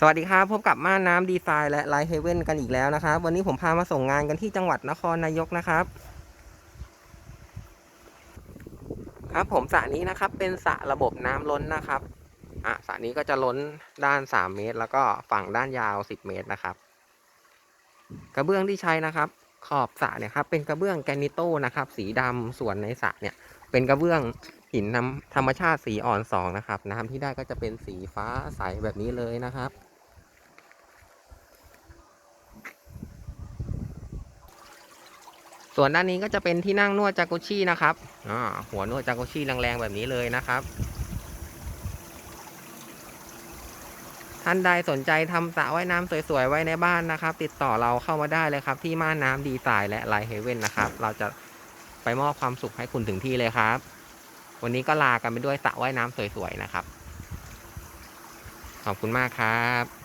สวัสดีครับพบกับม่านน้ำดีไซน์และไลท์เฮเว่นกันอีกแล้วนะครับ วันนี้ผมพามาส่งงานกันที่จังหวัดนครนายกนะครับ ครับผมสระนี้นะครับเป็นสระระบบน้ำล้นนะครับอะสระนี้ก็จะล้นด้าน 3 เมตร แล้วก็ฝั่งด้านยาว 10 เมตรนะครับ กระเบื้องที่ใช้นะครับ ขอบสระเนี่ยครับเป็นกระเบื้องแกนิโต้นะครับ สีดำส่วนในสระเนี่ย เป็นกระเบื้อง หินน้ำธรรมชาติสีอ่อนสองนะครับ น้ำที่ได้ก็จะเป็นสีฟ้าใสแบบนี้เลยนะครับ ส่วนด้านนี้ก็จะเป็นที่นั่งนวดจากุชี่นะครับหัวนวดจากุชี่แรงๆแบบนี้เลยนะครับท่านใดสนใจทำสระว่ายน้ำสวยๆ ไว้ในบ้านนะครับ ติดต่อเราเข้ามาได้เลยครับ ที่ม่านน้ำดีไซน์และไลท์เฮเว่นนะครับ เราจะไปมอบความสุขให้คุณถึงที่เลยครับ วันนี้ก็ลากันไปด้วยสระว่ายน้ำสวยๆนะครับ ขอบคุณมากครับ